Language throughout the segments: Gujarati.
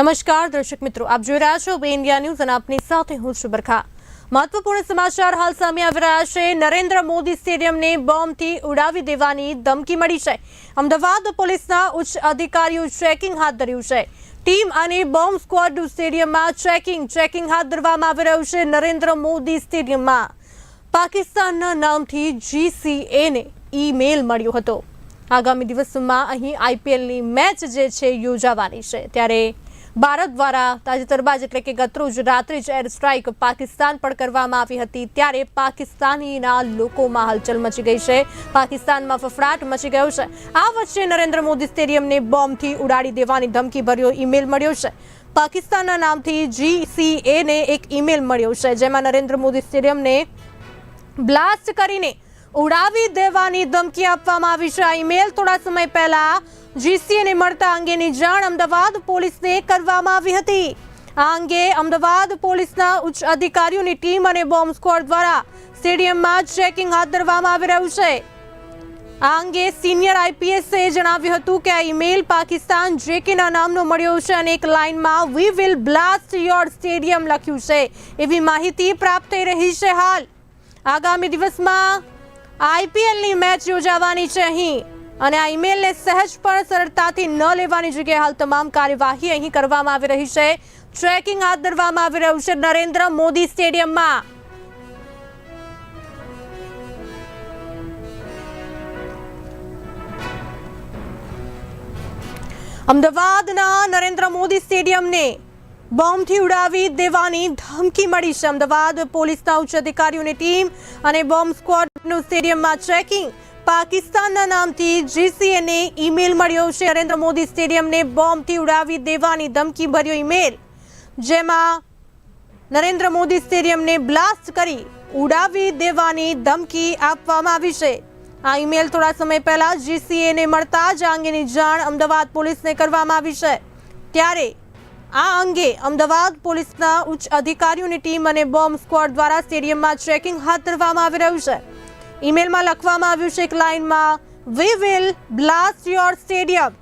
નમસ્કાર, દર્શક મિત્રો, આપ જોઈ રહ્યા છો બે ઇન્ડિયા ન્યૂઝ અને આપની સાથે હું છું મહત્વપૂર્ણ સમાચાર હાલ સામે આવી રહ્યા છે. નરેન્દ્ર મોદી સ્ટેડિયમને બોમ્બથી ઉડાવી દેવાની ધમકી મળી છે. અમદાવાદ પોલીસના ઉચ્ચ અધિકારીઓ ચેકિંગ હાથ ધર્યું છે. ટીમ અને બોમ્બ સ્ક્વોડ સ્ટેડિયમમાં ચેકિંગ ચેકિંગ હાથ ધરવામાં આવી રહ્યું છે નરેન્દ્ર મોદી સ્ટેડિયમમાં. પાકિસ્તાનના નામથી જીસીએને ઈમેલ મળ્યો હતો. આગામી દિવસોમાં અહીં આઈપીએલની મેચ જે છે યોજાવાની છે. ત્યારે ભારત દ્વારા તાજેતરમાં જ એટલે કે ગતરોજ રાત્રે જ એર સ્ટ્રાઇક પાકિસ્તાન પર કરવામાં આવી હતી, ત્યારે પાકિસ્તાનીના લોકોમાં હલચલ મચી ગઈ છે. પાકિસ્તાનમાં ફફડાટ મચી ગયો છે. આ વચ્ચે નરેન્દ્ર મોદી સ્ટેડિયમને બોમ્બથી ઉડાડી દેવાની ધમકી ભર્યો ઈમેલ મળ્યો છે. પાકિસ્તાનના નામથી જીસીએને એક ઈમેલ મળ્યો છે, જેમાં નરેન્દ્ર મોદી સ્ટેડિયમને બ્લાસ્ટ કરીને ઉડાવી દેવાની ધમકી આપવામાં આવી છે. આ ઈમેલ થોડા સમય પહેલા જીસીએને મળતા અંગેની જાણ અમદાવાદ પોલીસને કરવામાં આવી હતી. આ અંગે અમદાવાદ પોલીસના ઉચ્ચ અધિકારીઓની ટીમ અને બોમ્બ સ્ક્વોડ દ્વારા સ્ટેડિયમમાં ચેકિંગ હાથ ધરવામાં આવી રહ્યું છે. આ અંગે સિનિયર આઈપીએસે જણાવ્યું હતું કે આ ઈમેલ પાકિસ્તાન જેકેના નામનો મળ્યો છે અને એક લાઇનમાં we will blast your stadium લખ્યું છે. એવી માહિતી પ્રાપ્ત થઈ રહી છે હાલ. આગામી દિવસમાં આઈપીએલની મેચ યોજાવાની છે અહીં. અને આ ઈમેલને સહેજ પણ સરળતાથી ન લેવાની જગ્યાએ હાલ તમામ કાર્યવાહી અહીં કરવામાં આવી રહી છે. ટ્રેકિંગ હાથ ધરવામાં આવી રહ્યું છે નરેન્દ્ર મોદી સ્ટેડિયમમાં. અમદાવાદના નરેન્દ્ર મોદી સ્ટેડિયમને બોમ્બથી ઉડાવી દેવાની ધમકી મળી છે. અમદાવાદ પોલીસના ઉચ્ચ અધિકારીઓની ટીમ અને બોમ્બ સ્ક્વોડનું સ્ટેડિયમમાં ચેકિંગ પાકિસ્તાનના નામથી જીસીએને ઈમેલ મળ્યો છે. નરેન્દ્ર મોદી સ્ટેડિયમને બોમ્બથી ઉડાવી દેવાની ધમકી ભર્યો ઈમેલ, જેમાં નરેન્દ્ર મોદી સ્ટેડિયમને બ્લાસ્ટ કરી ઉડાવી દેવાની ધમકી આપવામાં આવી છે. આ ઈમેલ થોડા સમય પહેલા જીસીએને મળતા જ અંગેની જાણ અમદાવાદ પોલીસને કરવામાં આવી છે. ત્યારે આ અંગે અમદાવાદ પોલીસના ઉચ્ચ અધિકારીઓની ટીમ અને બોમ્બ સ્ક્વોડ દ્વારા સ્ટેડિયમમાં ચેકિંગ હાથ ધરવામાં આવી રહ્યું છે. ઈમેલમાં લખવામાં આવ્યું છે એક લાઇનમાં we will blast your stadium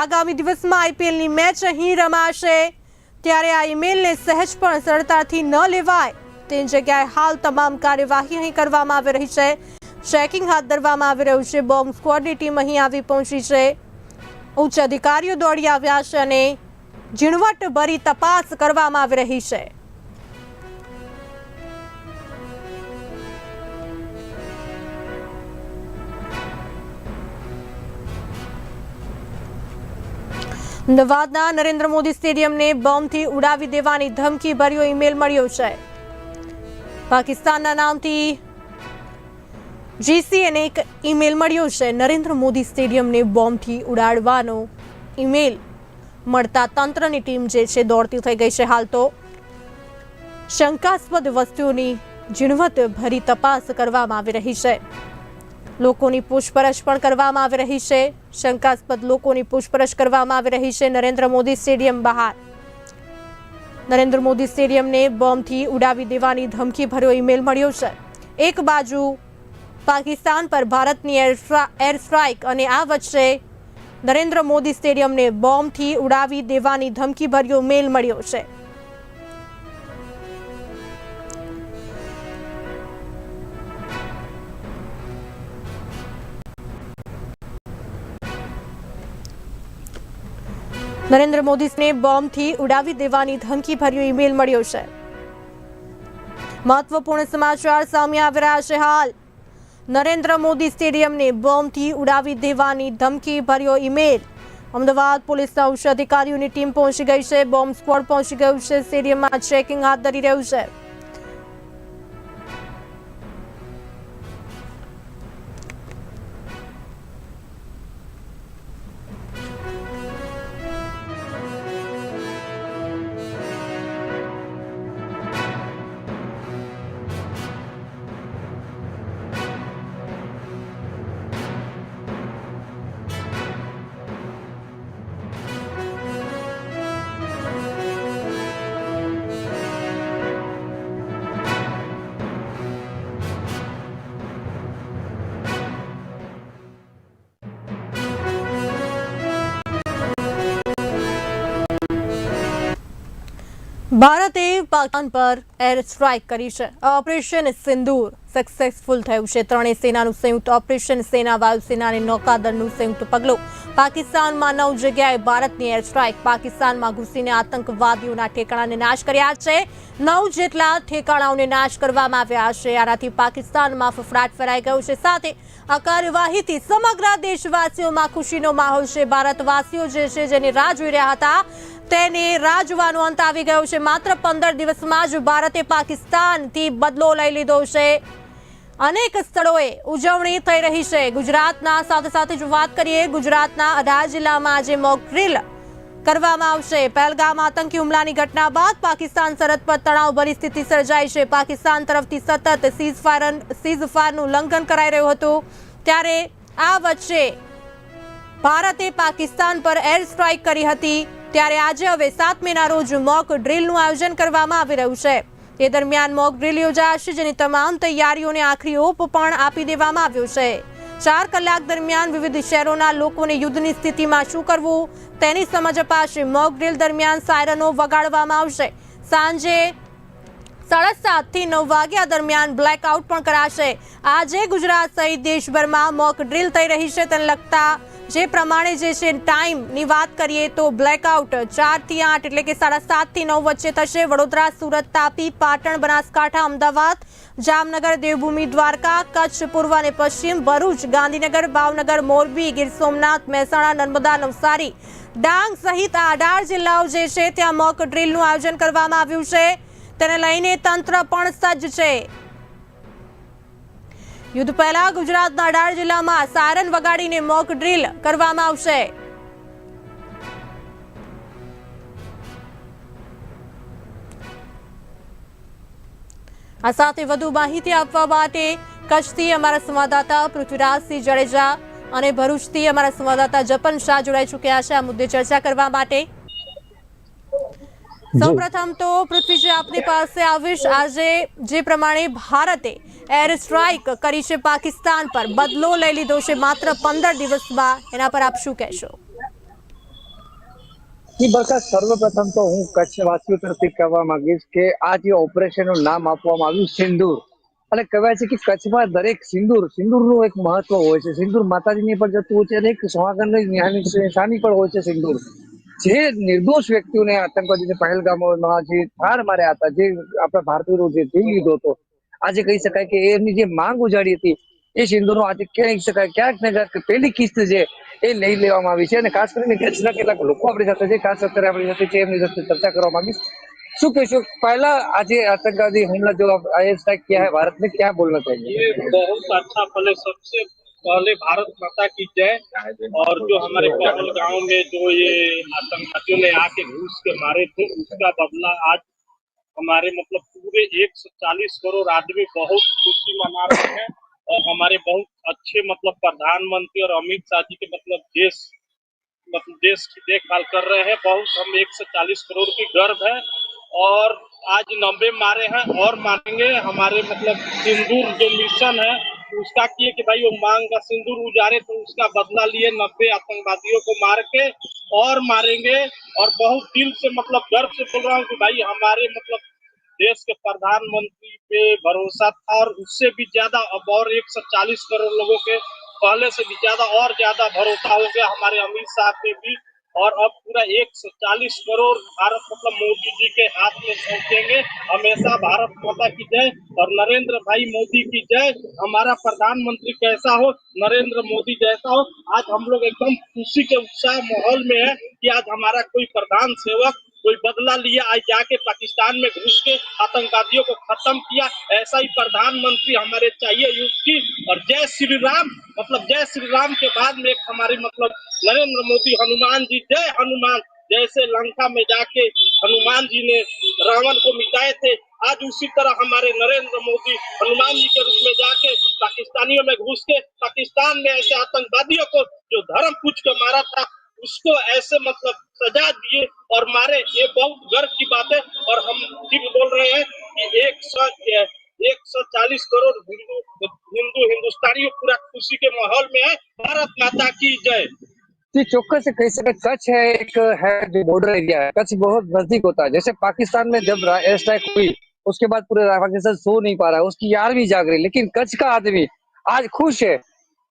આગામી દિવસમાં આઈપીએલની મેચ અહીં રમાશે. ત્યારે આ ઈમેલને સહેજ પણ સરળતાથી ન લેવાય. તે જગ્યાએ હાલ તમામ કાર્યવાહી અહીં કરવામાં આવી રહી છે. ચેકિંગ હાથ ધરવામાં આવી રહ્યું છે. બોમ્બ સ્ક્વોડની ટીમ અહીં આવી પહોંચી છે. ઉચ્ચ અધિકારીઓ દોડી આવ્યા છે અને ઝીણવટભરી તપાસ કરવામાં આવી રહી છે. અમદાવાદના નરેન્દ્ર મોદી સ્ટેડિયમને બોમ્બથી ઉડાવી દેવાની ધમકી ભર્યો ઈમેલ મળ્યો છે. પાકિસ્તાનના નામથી જીસીએને એક ઈમેલ મળ્યો છે. નરેન્દ્ર મોદી સ્ટેડિયમને બોમ્બથી ઉડાડવાનો ઈમેલ મળતા તંત્રની ટીમ જે છે દોડતી થઈ ગઈ છે હાલ તો. શંકાસ્પદ વસ્તુઓની ઝીણવટ ભરી તપાસ કરવામાં આવી રહી છે. લોકોની પૂછપરછ પણ કરવામાં આવી રહી છે. શંકાસ્પદ લોકોની પૂછપરછ કરવામાં આવી રહી છે નરેન્દ્ર મોદી સ્ટેડિયમ બહાર. નરેન્દ્ર મોદી સ્ટેડિયમને બોમ્બથી ઉડાવી દેવાની ધમકી ભર્યો ઈમેલ મળ્યો છે. એક બાજુ પાકિસ્તાન પર ભારતની એર સ્ટ્રાઇક અને આ વચ્ચે નરેન્દ્ર મોદી સ્ટેડિયમને બોમ્બથી ઉડાવી દેવાની ધમકી ભર્યો મેલ મળ્યો છે. નરેન્દ્ર મોદીને બોમ્બથી ઉડાવી દેવાની ધમકી ભર્યો ઈમેલ મળ્યો છે. મહત્વપૂર્ણ સમાચાર સામે આવી રહ્યા છે હાલ. નરેન્દ્ર મોદી સ્ટેડિયમને બોમ્બથી ઉડાવી દેવાની ધમકી ભર્યો ઈમેલ. અમદાવાદ પોલીસના ઉચ્ચ અધિકારીઓની ટીમ પહોંચી ગઈ છે. બોમ્બ સ્ક્વોડ પહોંચી ગયું છે. સ્ટેડિયમમાં ચેકિંગ હાથ ધરી રહ્યું છે. ભારતે પાકિસ્તાન પર એર સ્ટ્રાઇક કરી છે. ઓપરેશન સિંદૂર સક્સેસફુલ થયું છે. ત્રણેય સેનાનું સંયુક્ત ઓપરેશન સેના વાયુસેના અને નૌકાદળનું સંયુક્ત પગલું. પાકિસ્તાનમાં નવ જગ્યાએ ભારતની એર સ્ટ્રાઇક પાકિસ્તાનમાં ઘૂસીને આતંકવાદીઓના ઠેકાણાને નાશ કર્યા છે. નવ જેટલા ઠેકાણાઓને નાશ કરવામાં આવ્યા છે. આનાથી પાકિસ્તાનમાં ફફડાટ ફેરાઈ ગયો છે. સાથે આ કાર્યવાહીથી સમગ્ર દેશવાસીઓમાં ખુશીનો માહોલ છે. ભારતવાસીઓ જે છે જેની રાહ જોઈ રહ્યા હતા તેને રાજવાનું અંત આવી ગયો છે. માત્ર પંદર દિવસમાં જ ભારતે પાકિસ્તાનથી બદલો લઈ લીધો છે. અનેક સ્થળોએ ઉજવણી થઈ રહી છે. ગુજરાતના સાથે સાથે જો વાત કરીએ, ગુજરાતના અઢાર જિલ્લામાં આજે મોક કરવામાં આવશે. પહેલગામ આતંકી હુમલાની ઘટના બાદ પાકિસ્તાન સરહદ પર તણાવભરી સ્થિતિ સર્જાઈ છે. પાકિસ્તાન તરફથી સતત સીઝ ફાયર સીઝ ફાયરનું ઉલ્લંઘન કરાઈ રહ્યું હતું. ત્યારે આ વચ્ચે ભારતે પાકિસ્તાન પર એર સ્ટ્રાઇક કરી હતી. ત્યારે આજે હવે સાત મેના રોજ મોક ડ્રીલનું આયોજન કરવામાં આવી રહ્યું છે. તે દરમિયાન મોક ડ્રીલ યોજાશે જેની તમામ તૈયારીઓને આખરી ઓપ પણ આપી દેવામાં આવ્યો છે. ચાર કલાક દરમિયાન વિવિધ શહેરોના લોકોને યુદ્ધની સ્થિતિમાં શું કરવું, તેની સમજ અપાશે. મોક ડ્રીલ દરમિયાન સાયરનો વગાડવામાં આવશે. સાંજે સાડા સાતથી નવ વાગ્યા દરમિયાન બ્લેકઆઉટ પણ કરાશે. આજે ગુજરાત સહિત દેશભરમાં મોક ડ્રીલ થઈ રહી છે. તેને લગતા જે પ્રમાણે જે છે, ટાઈમની વાત કરીએ તો બ્લેકઆઉટ ચારથી આઠ એટલે કે સાડા સાતથી નવ વચ્ચે થશે. વડોદરા, સુરત, તાપી, પાટણ, બનાસકાંઠા, અમદાવાદ, જામનગર, દેવભૂમિ, દ્વારકા, કચ્છ, પૂર્વ અને પશ્ચિમ, ભરૂચ, ગાંધીનગર, ભાવનગર, મોરબી, ગીર સોમનાથ, મહેસાણા, નર્મદા, નવસારી, ડાંગ સહિત આ અઢાર જિલ્લાઓ જે છે, ત્યાં મોક ડ્રીલનું આયોજન કરવામાં આવ્યું છે. તેને લઈને તંત્ર પણ સજ્જ છે. યુદ્ધ પહેલા ગુજરાતના અઢાર જિલ્લામાં સારન વગાડીને મોક ડ્રીલ કરવામાં આવશે. આ સાથે વધુ માહિતી આપવા માટે કચ્છથી અમારા સંવાદદાતા પૃથ્વીરાજસિંહ જાડેજા અને ભરૂચથી અમારા સંવાદદાતા જપન શાહ જોડાઈ ચૂક્યા છે. આ મુદ્દે ચર્ચા કરવા માટે સૌપ્રથમ તો પૃથ્વીજી આપની પાસે આવીશ આજે જે પ્રમાણે ભારતે એર સ્ટ્રાઇક કરી છે પાકિસ્તાન પર. બદલો લઈ લીધો છે માત્ર પંદર દિવસમાં. એના પર આપ શું કહેશો? સર્વપ્રથમ તો હું કચ્છવાસીઓ તરફથી કહેવા માંગીશ કે આ જે ઓપરેશનનું નામ આપવામાં આવ્યું સિંદૂર, અને કહેવાય છે કે કચ્છમાં દરેક સિંદૂર, સિંદૂરનું એક મહત્વ હોય છે. સિંદૂર માતાજીની પણ જતું હોય છે અને એક સુહાગણની નિશાની પણ હોય છે સિંદૂર. જે નિર્દોષ વ્યક્તિઓને આતંકવાદી પહેલગામમાં જે ઠાર માર્યા હતા, જે આપણા ભારતીયો જે જીવ લીધો હતો આજે કહી શકાય કે એમની જે માંગ ઉજાડી હતી એ સિંદૂરનો આજે કહી શકાય ક્યાંક ને ક્યાંક પહેલી કિસ્ત છે એ લઈ લેવામાં આવી છે અને ખાસ કરીને કચ્છના કેટલાક લોકો આપણી સાથે છે ખાસ અત્યારે આપણી સાથે છે એમની સાથે ચર્ચા કરવા માંગીશ શું કહેશો પહેલા આજે आतंकवादी हमला जो आई स्ट्राइक किया है भारत में क्या बोलना चाहिए ये बहुत अच्छा पहले सबसे पहले भारत माता की जय और जो हमारे पहलगांव में जो ये आतंकवादियों ने आके घुस के मारे थे उसका बदला आज हमारे मतलब पूरे 140 करोड़ आदमी बहुत खुशी मना रहे हैं और हमारे बहुत अच्छे मतलब प्रधानमंत्री और अमित शाह जी के मतलब देश मतलब देश की देखभाल कर रहे हैं। बहुत हम 140 करोड़ की गर्व है और आज नब्बे मारे हैं और मारेंगे। हमारे मतलब सिंदूर जो मिशन है उसका किए कि भाई वो मांग का सिंदूर उजारे तो उसका बदला लिए नब्बे आतंकवादियों को मार के और मारेंगे। और बहुत दिल से मतलब गर्व से बोल रहा हूँ कि भाई हमारे मतलब देश के प्रधानमंत्री पे भरोसा था और उससे भी ज़्यादा अब और 140 करोड़ लोगों के पहले से भी ज़्यादा और ज़्यादा भरोसा हो गया। हमारे अमित शाह पे भी और अब पूरा 140 करोड़ भारत मतलब मोदी जी के हाथ में सौंपेंगे हमेशा भारत माता की जय और नरेंद्र भाई मोदी की जय। हमारा प्रधानमंत्री कैसा हो, नरेंद्र मोदी जैसा हो, आज हम लोग एकदम खुशी के उत्साह माहौल में है कि आज हमारा कोई प्रधान सेवक कोई बदला लिया, आज जाके पाकिस्तान में घुस के आतंकवादियों को खत्म किया। ऐसा ही प्रधानमंत्री हमारे चाहिए युग की और जय श्री राम। मतलब जय श्री राम के बाद में एक हमारे मतलब नरेंद्र मोदी, हनुमान जी, जय हनुमान। जैसे लंका में जाके हनुमान जी ने रावण को मिटाए थे, आज उसी तरह हमारे नरेंद्र मोदी हनुमान जी के रूप में जाके पाकिस्तानियों में घुस के पाकिस्तान में ऐसे आतंकवादियों को जो धर्म पूछ के मारा था उसको ऐसे मतलब सजा दिए और मारे, ये बहुत गर्व की बात है। और हम ठीक बोल रहे हैं कि एक सौ एक सौ चालीस करोड़ हिंदू हिंदू हिंदुस्तानी पूरा खुशी के माहौल में है। भारत माता की जय। चौक्कस से कह सके कच्छ है, एक है जो बॉर्डर एरिया है। कच्छ बहुत नज़दीक होता है। जैसे पाकिस्तान में जब एयर स्ट्राइक हुई, उसके बाद पूरे पाकिस्तान सो नहीं पा रहा है, उसकी यार भी जाग रही लेकिन कच्छ का आदमी आज खुश है।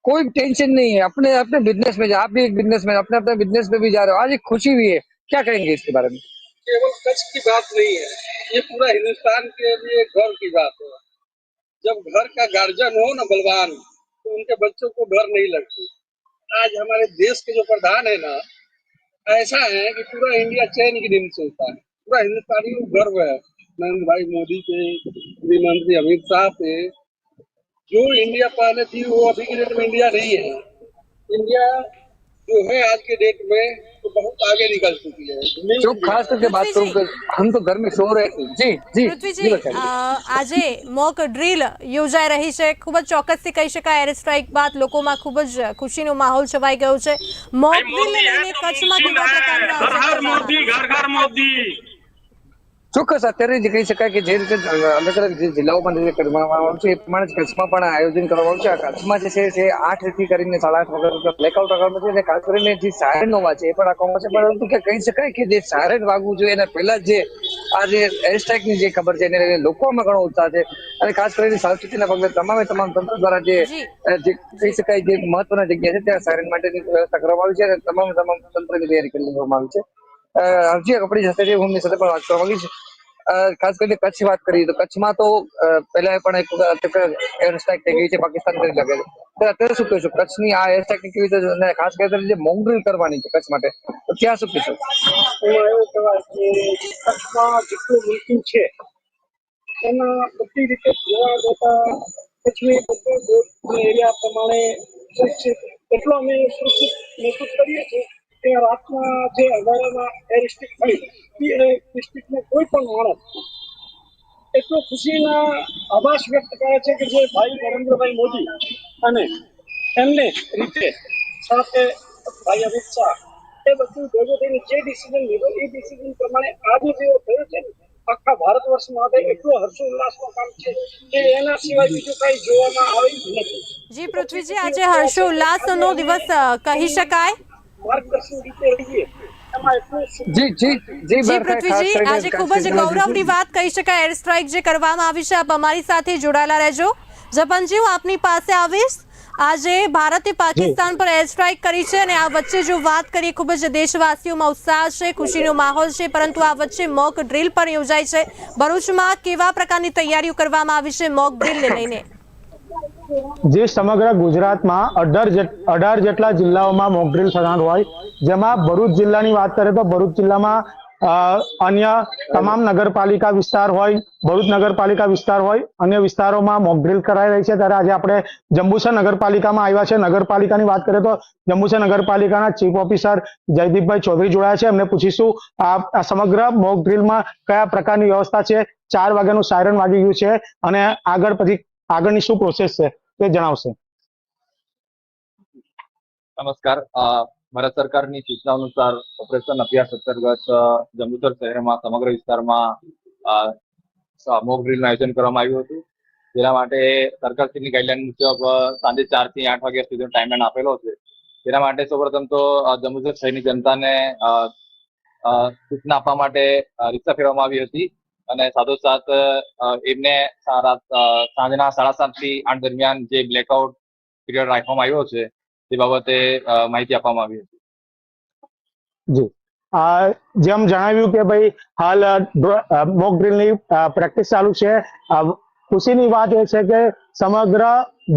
कोई टेंशन नहीं है। अपने अपने बिज़नेस में आप भी एक बिज़नेस में अपने अपने बिज़नेस में भी जा रहे हो। आज एक खुशी भी है। क्या कहेंगे इसके बारे में? केवल कच्छ की बात नहीं है, ये पूरा हिंदुस्तान के लिए गर्व की बात है। जब घर का गार्जियन हो ना बलवान तो उनके बच्चों को डर नहीं लगती। आज हमारे देश के जो प्रधान है ना, ऐसा है कि पूरा इंडिया चैन की नींद सोता है। पूरा हिंदुस्तानी गर्व है। नरेंद्र भाई मोदी पे गृह मंत्री अमित शाह पे जो इंडिया पहले थी वो अभी के डेट में इंडिया नहीं है इंडिया जो है आज के डेट में तो बहुत आगे निकल चुकी है जो खास करके बात करूं कि हम तो घर में सो रहे थे जी जी जी પૃથ્વીજી बताइए અ, આજે મોક ડ્રીલ યોજાઈ રહી છે ખૂબ જ ચોક્કસથી કહી શકાય એર સ્ટ્રાઇક બાદ લોકોમાં ખૂબ જ ખુશીનો માહોલ છવાઈ ગયો છે મોક ડ્રીલને લઈને કચ્છમાં કેવા પ્રકારનું हर આયોજન हर કરવામાં मोदी घर घर મોદી ચોક્કસ અત્યારે જે કહી શકાય કે જે રીતે અલગ અલગ જે જિલ્લાઓમાં જે કરવામાં આવ્યું છે એ પ્રમાણે જ કચ્છમાં પણ આયોજન કરવામાં આવ્યું છે. કચ્છમાં જે છે તે આઠથી કરીને સાડા આઠ વગર બ્લેકઆઉટ રાખવામાં છે અને ખાસ કરીને જે સાયરન અવાજ છે એ પણ રાખવામાં છે. પરંતુ કે કહી શકાય કે જે સાયરન વાગવું જોઈએ એના પહેલા જે આ જે એર સ્ટ્રાઇકની જે ખબર છે એને લોકોમાં ઘણો ઉત્સાહ છે. અને ખાસ કરીને સાવચેતીના પગલે તમામે તમામ તંત્ર દ્વારા જે કહી શકાય જે મહત્વના જગ્યા છે ત્યાં સાયરન માટેની વ્યવસ્થા કરવામાં આવી છે અને તમામ તમામ તંત્રની તૈયારી કરી લેવામાં આવી છે. હજી કપડી જશે હું સાથે પણ વાત કરવા માંગીશ. ખાસ કરીને કચ્છ વાત કરીએ તો કચ્છમાં તો પહેલા પણ એક એર સ્ટ્રાઇક થઈ ગઈ છે પાકિસ્તાન કરી લાગે છે. અત્યારે શું કહેશો? કચ્છની આ એર સ્ટ્રાઇક કેવી રીતે ખાસ કરીને જે મોક કરવાની છે કચ્છ માટે, તો ત્યાં શું કહેશો? એમાં એવું કહેવાય કે કચ્છમાં જેટલું મિલકું છે એમાં બધી રીતે જોવા જતા કચ્છની બધું એરિયા પ્રમાણે એટલો અમે સુરક્ષિત મહેસૂસ કરીએ છીએ કે રાતના જે અંધારામાં એરિસ્ટિક થઈ, એ ડિસ્ટ્રિક્ટનો કોઈ પણ માણસ એટલો ખુશીના આભાસ વ્યક્ત કરે છે કે જે ભાઈ નરેન્દ્રભાઈ મોદી અને એમને રીતે સાથે ભાઈ અમિત શાહ એ બધું ભેગું થઈને જે ડિસિઝન લીધો, એ ડિસિઝન પ્રમાણે આજે જેવો થયો છે ને, આખા ભારત વર્ષ માટે એટલો હર્ષોલ્લાસનું કામ છે કે એના સિવાય બીજું કઈ જોવામાં આવી નથી. જી પૃથ્વીજી, આજે હર્ષોલ્લાસનો દિવસ કહી શકાય? માર્ગદર્શન રીતે રહીએ જી પૃથ્વીજી આજે ખૂબ જ ગૌરવની વાત કહી શકાય. એર સ્ટ્રાઇક જે કરવામાં આવી છે આપ અમારી સાથે જોડાયેલા રહેજો. જપનજી હું આપની પાસે આવીશ. આજે ભારતે પાકિસ્તાન પર એર સ્ટ્રાઇક કરી છે અને આ વચ્ચે જો વાત કરીએ ખૂબ જ દેશવાસીઓમાં ઉત્સાહ છે ખુશીનો માહોલ છે પરંતુ આ વચ્ચે મોક ડ્રિલ પણ યોજાય છે. ભરૂચમાં કેવા પ્રકારની તૈયારીઓ કરવામાં આવી છે મોક ડ્રિલને લઈને? જે સમગ્ર ગુજરાતમાં અઢાર અઢાર જેટલા જિલ્લાઓમાં મોકડ્રીલ થનાર હોય. જેમાં ભરૂચ જિલ્લાની વાત કરીએ તો ભરૂચ જિલ્લામાં અન્ય તમામ નગરપાલિકા વિસ્તાર હોય, ભરૂચ નગરપાલિકા વિસ્તાર હોય, અન્ય વિસ્તારોમાં મોકડ્રીલ કરાઈ રહી છે. ત્યારે આજે આપણે જંબુસર નગરપાલિકામાં આવ્યા છે. નગરપાલિકાની વાત કરીએ તો જંબુસર નગરપાલિકાના ચીફ ઓફિસર જયદીપભાઈ ચૌધરી જોડાયા છે. એમને પૂછીશું આ સમગ્ર મોકડ્રીલમાં કયા પ્રકારની વ્યવસ્થા છે? ચાર વાગ્યાનું સાયરન વાગી ગયું છે. અને આગળ પછી આગળની શું પ્રોસેસ છે? તે જણાવશે. નમસ્કાર. ભારત સરકારની સૂચના અનુસાર ઓપરેશન અભ્યાસ અંતર્ગત જંબુસર શહેરમાં સમગ્ર વિસ્તારમાં મોક ડ્રીલનું આયોજન કરવામાં આવ્યું હતું. જેના માટે સરકારશ્રીની ગાઈડલાઈન મુજબ સાંજે ચારથી આઠ વાગ્યા સુધીનો ટાઈમલાઈન આપેલો છે. તેના માટે સૌપ્રથમ તો જંબુસર શહેરની જનતાને સૂચના આપવા માટે રિક્ષા ફેરવવામાં આવી હતી. અને સાથોસાથ એમને સાંજના સાડા સાતથી આઠ દરમિયાન જે બ્લેકઆઉટ પીરિયડ રાખવામાં આવ્યો છે, તે બાબતે માહિતી આપવામાં આવી હતી. જી. આ જેમ જણાવ્યું કે ભાઈ, હાલ મોક ડ્રિલની પ્રેક્ટિસ ચાલુ છે. ખુશીની વાત એ છે કે, સમગ્ર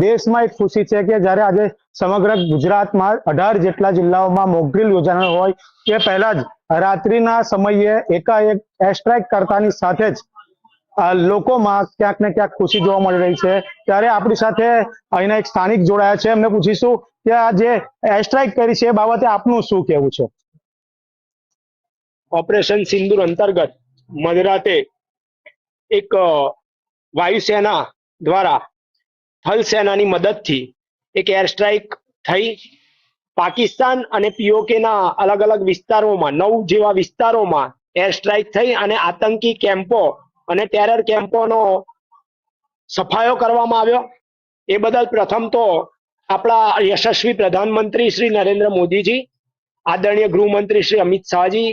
દેશમાં એક ખુશી છે કે જ્યારે આજે સમગ્ર ગુજરાતમાં અઢાર જેટલા જિલ્લાઓમાં મોક ડ્રિલ યોજાનાર હોય તે પહેલા જ રાત્રિના સમયે એકાએક એર કરતાની સાથે જ લોકોમાં ક્યાંક ને ક્યાંક ખુશી જોવા મળી રહી છે. ત્યારે આપણી સાથે અહીંના એક સ્થાનિક જોડાયા છે. એમને પૂછીશું કે આ જે એર કરી છે એ બાબતે આપનું શું કહેવું છે? ઓપરેશન સિંદુર અંતર્ગત મધરાતે એક વાયુસેના દ્વારા થલ સેનાની મદદથી એક એર સ્ટ્રાઇક થઈ. પાકિસ્તાન અને પીઓકેના અલગ અલગ વિસ્તારોમાં, નવ જેવા વિસ્તારોમાં એર સ્ટ્રાઇક થઈ અને આતંકી કેમ્પો અને ટેરર કેમ્પોનો સફાયો કરવામાં આવ્યો. એ બદલ પ્રથમ તો આપણા યશસ્વી પ્રધાનમંત્રી શ્રી નરેન્દ્ર મોદીજી, આદરણીય ગૃહમંત્રી શ્રી અમિત શાહજી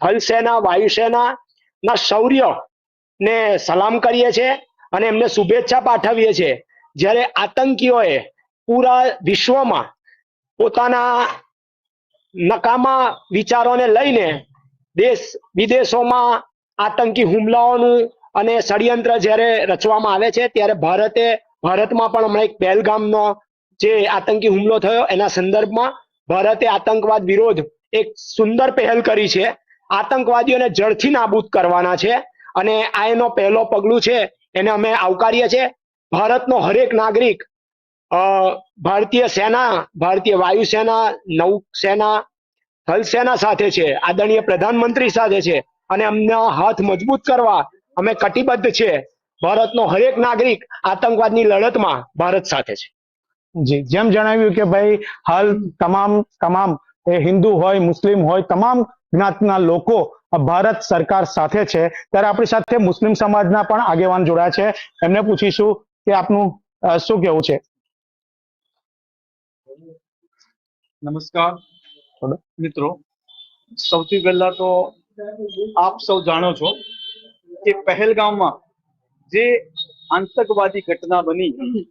થલસેના વાયુસેનાના શૌર્ય ને સલામ કરીએ છીએ અને એમને શુભેચ્છા પાઠવીએ છીએ. જ્યારે આતંકીઓએ પૂરા વિશ્વમાં પોતાના નકામા વિચારોને લઈને દેશ વિદેશોમાં આતંકી હુમલાઓનું અને ષડયંત્ર જ્યારે રચવામાં આવે છે, ત્યારે ભારતે ભારતમાં પણ હમણાં એક પહેલગામનો જે આતંકી હુમલો થયો, એના સંદર્ભમાં ભારતે આતંકવાદ વિરોધ એક સુંદર પહેલ કરી છે. આતંકવાદીઓને જડથી નાબૂદ કરવાના છે અને આ એનો પહેલો પગલું છે, એને અમે આવકારીએ છીએ. ભારતનો હરેક નાગરિક ભારતીય સેના, ભારતીય વાયુસેના નૌસેના થલસેના સાથે છે, આદરણીય પ્રધાનમંત્રી સાથે છે અને અમને હાથ મજબૂત કરવા અમે કટિબદ્ધ છે. ભારતનો હરેક નાગરિક આતંકવાદની લડતમાં ભારત સાથે છે. જી, જેમ જણાવ્યું કે ભાઈ, હાલ તમામ તમામ એ હિન્દુ હોય, મુસ્લિમ હોય, તમામ જ્ઞાતના લોકો ભારત સરકાર સાથે છે. ત્યારે આપણી સાથે મુસ્લિમ સમાજના પણ આગેવાન જોડાયા છે. એમને પૂછીશું કે આપનું શું કેવું છે? નમસ્કાર. મિત્રો સૌથી પહેલા તો આપ સૌ જાણો છો કે પહેલગામમાં જે આતંકવાદી ઘટના બની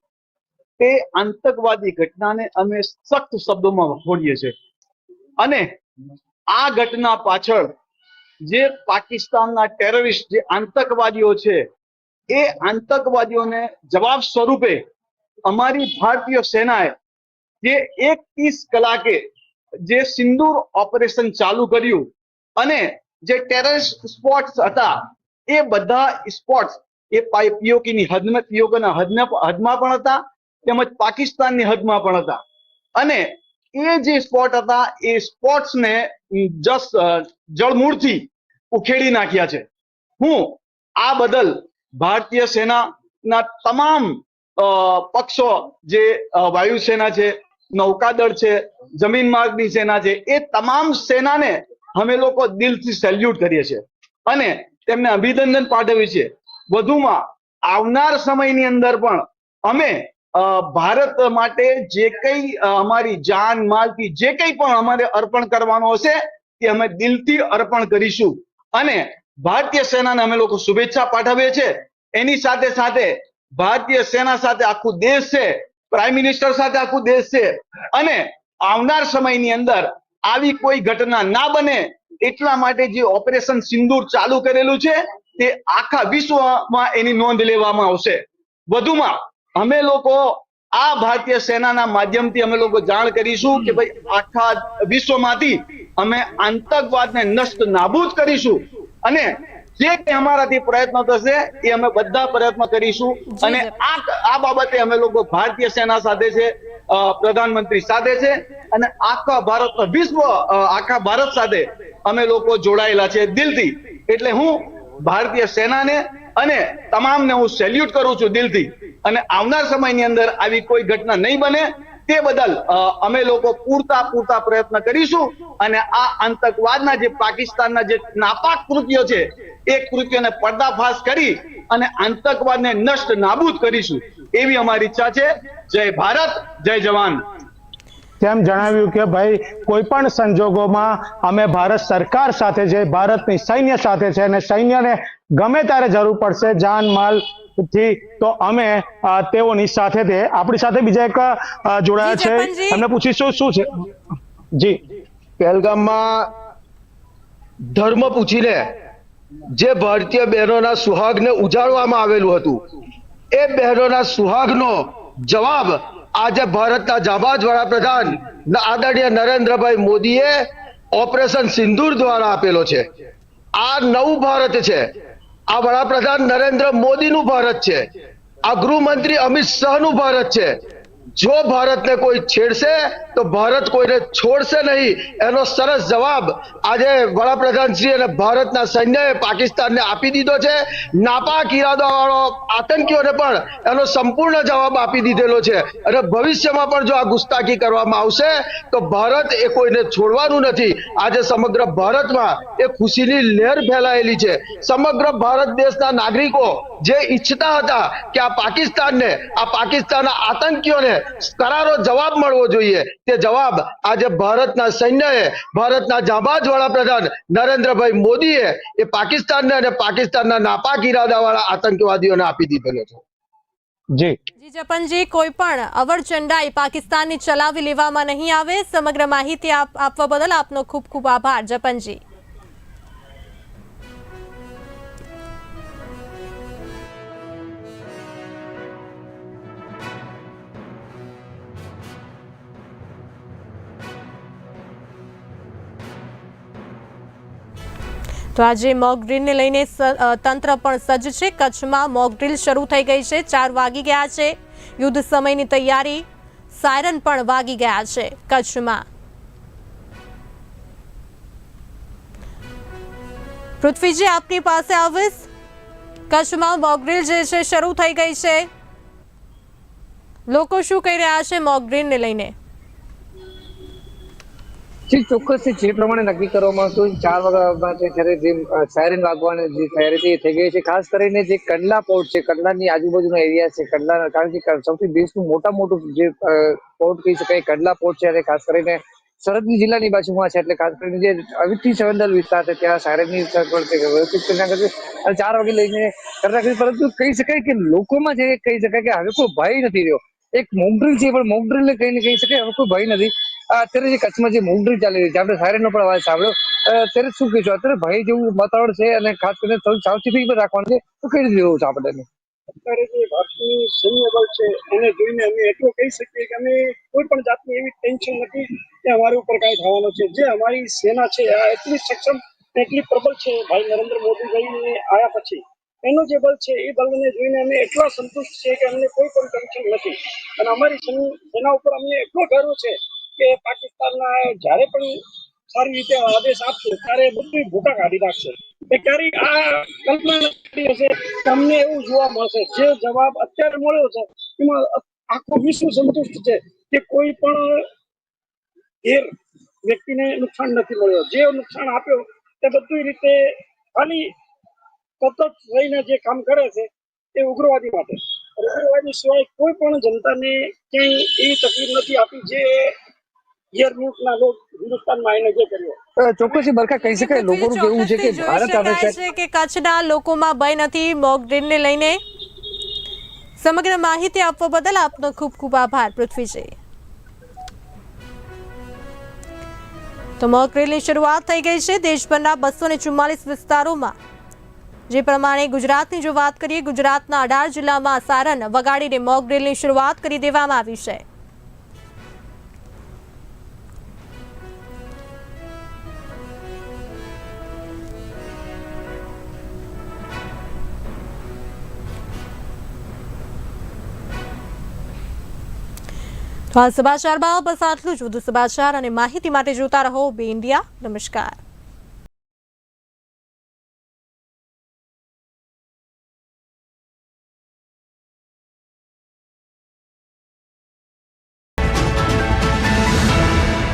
તે આતંકવાદી ઘટનાને અમે સખ્ત શબ્દોમાં વખોડીએ છીએ. અને આ ઘટના પાછળ જે પાકિસ્તાનના ટેરરિસ્ટ જે આતંકવાદીઓ છે એ આતંકવાદીઓને જવાબ સ્વરૂપે અમારી ભારતીય સેનાએ જે એક ત્રીસ કલાકે જે સિંદૂર ઓપરેશન ચાલુ કર્યું અને જે ટેરરિસ્ટ સ્પોટ્સ હતા, એ બધા સ્પોટ્સ એ પીઓકીની હદમાં POK હદના હદમાં પણ હતા, તેમજ પાકિસ્તાનની હદમાં પણ હતા. અને એ જે સ્પોટ હતા, એ સ્પોટ્સને જસ જળમૂળથી ઉખેડી નાખ્યા છે. હું આ બદલ ભારતીય સેનાના તમામ પક્ષો જે વાયુસેના છે નૌકાદળ છે, જમીન માર્ગની સેના છે, એ તમામ સેનાને અમે લોકો દિલથી સેલ્યુટ કરીએ છીએ. અને તેમને અભિનંદન પાઠવીએ છીએ. વધુમાં આવનાર સમયની અંદર પણ અમે ભારત માટે જે કંઈ અમારી જાન માલથી જે કંઈ પણ અમારે અર્પણ કરવાનું હશે તે અમે દિલથી અર્પણ કરીશું. અને ભારતીય સેનાને અમે લોકો શુભેચ્છા પાઠવીએ છીએ. એની સાથે સાથે ભારતીય સેના સાથે આખું દેશ છે પ્રાઇમ મિનિસ્ટર સાથે આખું દેશ છે. અને આવનાર સમયની અંદર આવી કોઈ ઘટના ના બને એટલા માટે જે ઓપરેશન સિંદૂર ચાલુ કરેલું છે, તે આખા વિશ્વમાં એની નોંધ લેવામાં આવશે. વધુમાં, અમે લોકો આ ભારતીય સેનાના માધ્યમથી અમે લોકો જાણ કરીશું કે ભાઈ આખા વિશ્વમાંથી અમે આતંકવાદને નષ્ટ નાબૂદ કરીશું. અને જે કંઈ અમારાથી પ્રયત્નો થશે એ અમે બધા પ્રયત્નો કરીશું. અને આ આ બાબતે અમે લોકો ભારતીય સેના સાથે છે પ્રધાનમંત્રી સાથે છે અને આખા ભારત વિશ્વ આખા ભારત સાથે અમે લોકો જોડાયેલા છે દિલથી. એટલે હું ભારતીય સેનાને અને તમામને હું સેલ્યુટ કરું છું દિલથી. અને આવનાર સમયની અંદર આવી કોઈ ઘટના નહીં બને. તે બદલ અમે લોકો પૂરતા પૂરતા પ્રયત્ન કરીશું અને આ આતંકવાદના જે પાકિસ્તાનના જે નાપાક કૃત્યો છે, એ કૃત્યોને પર્દાફાશ કરી અને આતંકવાદને નષ્ટ નાબૂદ કરીશું. એવી અમારી ઈચ્છા છે. જય ભારત, જય જવાન. તેમ જણાવ્યું કે ભાઈ કોઈ પણ સંજોગોમાં અમે ભારત સરકાર સાથે છે, ભારતની સૈન્ય સાથે છે અને સૈન્યને ગમે ત્યારે જરૂર પડશે, જાન, માલ થી તો અમે તેઓની સાથે તે આપણી સાથે બીજા એક જોડાયા છે. એમને પૂછીશું શું છે? જી. પહેલગામમાં ધર્મ પૂછીને જે ભારતીય બહેનોના સુહાગને ઉજાડવામાં આવેલું હતું એ બહેનોના સુહાગનો જવાબ આજે ભારતના જાબાજ વડાપ્રધાન આદરણીય નરેન્દ્રભાઈ મોદીએ ઓપરેશન સિંદૂર દ્વારા આપેલો છે. આ નવું ભારત છે. આ વડાપ્રધાન નરેન્દ્ર મોદીનું ભારત છે. આ ગૃહમંત્રી અમિત શાહનું ભારત છે. જો ભારતને કોઈ છેડશે, તો ભારત કોઈને છોડશે નહીં. એનો સરસ જવાબ આજે વડાપ્રધાનશ્રી અને ભારતના સૈન્યએ પાકિસ્તાનને આપી દીધો છે. નાપાક ઈરાદાવાળો આતંકીઓને પણ એનો સંપૂર્ણ જવાબ આપી દીધેલો છે. અને ભવિષ્યમાં પણ જો આ ગુસ્તાખી કરવામાં આવશે, તો ભારત એ કોઈને છોડવાનું નથી. આજે સમગ્ર ભારતમાં એ ખુશીની લહેર ફેલાયેલી છે. સમગ્ર ભારત દેશના નાગરિકો જે ઈચ્છતા હતા કે આ પાકિસ્તાનને, આ પાકિસ્તાનના આતંકીઓને કરારો જવાબ મળવો જોઈએ. તે જવાબ આજે ભારતના સૈન્યએ ભારતના જાબાજ વડાપ્રધાન નરેન્દ્રભાઈ મોદીએ એ પાકિસ્તાનને અને પાકિસ્તાનના નાપાક ઇરાદાવાળા આતંકવાદીઓને આપી દીધેલો છે. જી. જી જપનજી કોઈ પણ અવરચંડાઈ પાકિસ્તાનની ચલાવી લેવામાં નહીં આવે. સમગ્ર માહિતી આપવા બદલ આપનો ખૂબ ખૂબ આભાર જપનજી. તો આજે મોક ડ્રીલને લઈને તંત્ર પણ સજ્જ છે. કચ્છમાં મોક ડ્રીલ શરૂ થઈ ગઈ છે. ચાર વાગી ગયા છે. યુદ્ધ સમયની તૈયારી સાયરન પણ વાગી ગયા છે કચ્છમાં. પૃથ્વીજી આપની પાસે આવીશ કચ્છમાં મોક ડ્રીલ જે છે, શરૂ થઈ ગઈ છે. લોકો શું કહી રહ્યા છે મોક ડ્રીલને લઈને? જે, ચોક્કસ જે પ્રમાણે નક્કી કરવામાં આવતું ચાર વાગ્યા છે જે સાયરન વાગવાની, જે તૈયારી થઈ ગઈ છે. ખાસ કરીને જે કંડલા પોર્ટ છે, કંડલાની આજુબાજુનો એરિયા છે, કંડલા, કારણ કે સૌથી દેશનું મોટા મોટું જે પોર્ટ કહી શકાય, કંડલા પોર્ટ છે ખાસ કરીને સરહદની જિલ્લાની બાજુમાં છે, એટલે ખાસ કરીને જે અવિથી સંવેદનશીલ વિસ્તાર છે, ત્યાં સાયરનની વ્યવસ્થિત અને ચાર વાગે લઈને કરી પરંતુ કહી શકાય કે લોકોમાં જે કહી શકાય કે હવે કોઈ ભય નથી રહ્યો. એક મોકડ્રીલ છે, પણ મોકડ્રીલ કહીને કહી શકાય, હવે કોઈ ભય નથી. અત્યારે જે કચ્છમાં જે મોંઘરી ચાલી રહી છે, આપણે સાયરનનો પણ અવાજ સાંભળ્યો. અત્યારે શું કહીશું? અત્યારે ભય જેવું વાતાવરણ છે અને ખાસ કરીને થોડું સાવચેતી પણ રાખવાનું છે, તો કઈ રીતે છે આપણે અત્યારે જે ભારતની સૈન્ય બળ છે, એને જોઈને અમે એટલું કહી શકીએ કે અમે કોઈ પણ જાતની એવી ટેન્શન નથી કે અમારી ઉપર કાંઈ થવાનું છે. જે અમારી સેના છે, આ એટલી સક્ષમ એટલી પ્રબળ છે, ભાઈ નરેન્દ્ર મોદીભાઈ આવ્યા પછી, એનું જે બળ છે, એ બળને જોઈને અમે એટલા સંતુષ્ટ છે કે અમને કોઈ પણ ટેન્શન નથી. અને અમારી સેના ઉપર અમને એટલો ગર્વ છે કે પાકિસ્તાનના જ્યારે પણ સારી રીતે આદેશ આપશે, ત્યારે બધું ભૂકા કાઢી નાખશે. ક્યારેય આ કલ્પના હશે તમને એવું જોવા મળશે. જે જવાબ અત્યારે મળ્યો છે, એમાં આખું વિશ્વ સંતુષ્ટ છે કે કોઈ પણ ગેર વ્યક્તિને નુકસાન નથી મળ્યો. જે નુકસાન આપ્યો, તે બધી રીતે ખાલી સતત રહીને જે કામ કરે છે, એ ઉગ્રવાદી માટે. ઉગ્રવાદી સિવાય કોઈ પણ જનતાને ક્યાંય એવી તકલીફ નથી આપી જે ગેર મુલ્કના લોકો હિન્દુસ્તાનમાં આવીને જે કર્યો. અ, બરખા કહી શકાય. લોકોનું કેવું છે કે ભારત જોઈ છે? કે કચ્છના લોકોમાં ભય નથી મોક ડ્રીલને લઈને સમગ્ર માહિતી આપવા બદલ આપનો ખૂબ ખૂબ આભાર પૃથ્વીજી. તો મોક ડ્રીલની શરૂઆત થઈ ગઈ છે દેશભરના બસો ને ચુમ્માલીસ વિસ્તારોમાં. જે પ્રમાણે ગુજરાતની જો વાત કરીએ ગુજરાતના અઢાર જિલ્લામાં સારન વગાડીને મોક ડ્રીલની શરૂઆત કરી દેવામાં આવી છે. આ સમાચારમાં બસ આટલું જ. વધુ સમાચાર અને માહિતી માટે જોતા રહો બે ઇન્ડિયા. નમસ્કાર.